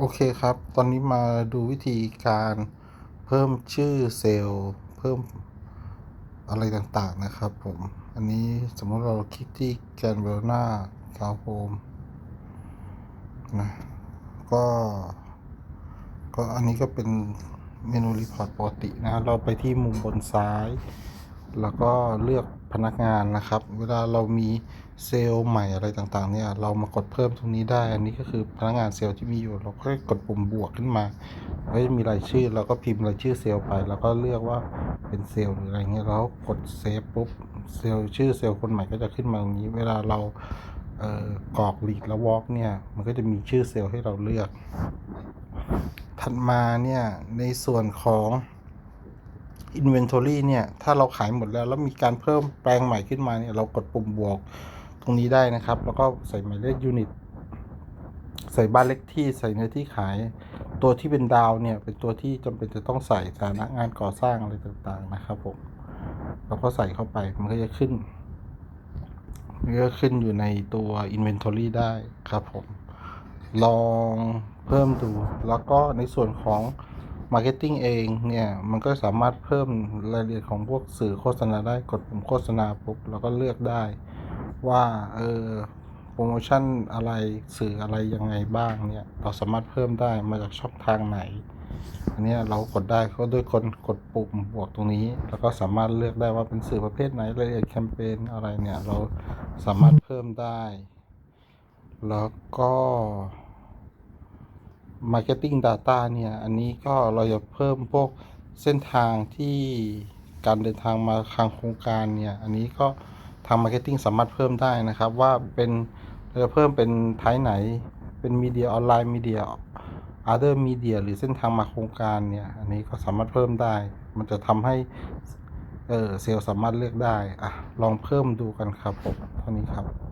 โอเคครับ ตอนนี้มาดูวิธีการเพิ่มชื่อเซลล์ เพิ่มอะไรต่างๆนะครับผม อันนี้สมมติเราคลิกที่แกนเวลหน้าคาวโฮมนะ ก็ ก็อันนี้ก็เป็นเมนูรีพอร์ตปกตินะ เราไปที่มุมบนซ้าย แล้วก็เลือก พนักงานนะครับ เวลาเรามีเซลล์ใหม่อะไรต่างๆ เนี่ย เรามากดเพิ่มตรงนี้ได้ อันนี้ก็คือพนักงานเซลล์ที่มีอยู่ เราก็กดปุ่มบวกขึ้นมาก็จะมีรายชื่อ เราก็พิมพ์รายชื่อเซลล์ไป แล้วก็เลือกว่าเป็นเซลล์หรืออะไรเงี้ย แล้วกดเซฟปุ๊บ เซลล์ชื่อเซลล์คนใหม่ก็จะขึ้นมาตรงนี้ เวลาเราเออกรอกลีดแล้ววอล์กเนี่ย มันก็จะมีชื่อเซลล์ให้เราเลือก ถัดมาเนี่ย ในส่วนของ Inventory เนี่ย ถ้าเราขายหมดแล้ว แล้วมีการเพิ่มแปลงใหม่ขึ้นมาเนี่ย เรากดปุ่มบวกตรงนี้ได้นะครับ แล้วก็ใส่หมายเลขยูนิตใส่บ้านเลขที่ใส่เนื้อที่ขาย ตัวที่เป็นดาวเนี่ย เป็นตัวที่จำเป็นจะต้องใส่ฐานะงานก่อสร้างอะไรต่างๆนะครับผมเราก็ใส่เข้าไปมันก็จะขึ้นมันก็ขึ้นอยู่ในตัว Inventory ได้ครับผม ลองเพิ่มดู แล้วก็ในส่วนของ Marketing เองเนี่ยมันก็สามารถเพิ่มรายละเอียดของพวกสื่อโฆษณาได้กดปุ่มโฆษณาปุ๊บเราก็เลือกได้ ว่าเออโปรโมชั่นอะไรสื่ออะไรยังไงบ้างเนี่ยเราสามารถเพิ่มได้มาจากช่องทางไหน อันนี้เรากดได้ก็ด้วยคนกดปุ่มบวกตรงนี้ แล้วก็สามารถเลือกได้ว่าเป็นสื่อประเภทไหนรายละเอียดแคมเปญอะไรเนี่ยเราสามารถเพิ่มได้ แล้วก็ Marketing Data เนี่ย อันนี้ก็เราจะเพิ่มพวกเส้นทางที่การเดินทางมาทางโครงการเนี่ย อันนี้ก็ทาง Marketing สามารถเพิ่มได้นะครับ ว่าเป็นเราจะเพิ่มเป็นไทป์ไหน เป็นมีเดียออนไลน์มีเดียอ other media หรือเส้นทางมาโครงการเนี่ย อันนี้ก็สามารถเพิ่มได้ มันจะทำให้เออเซลล์สามารถเลือกได้ อะ ลองเพิ่มดูกันครับผมเท่านี้ครับ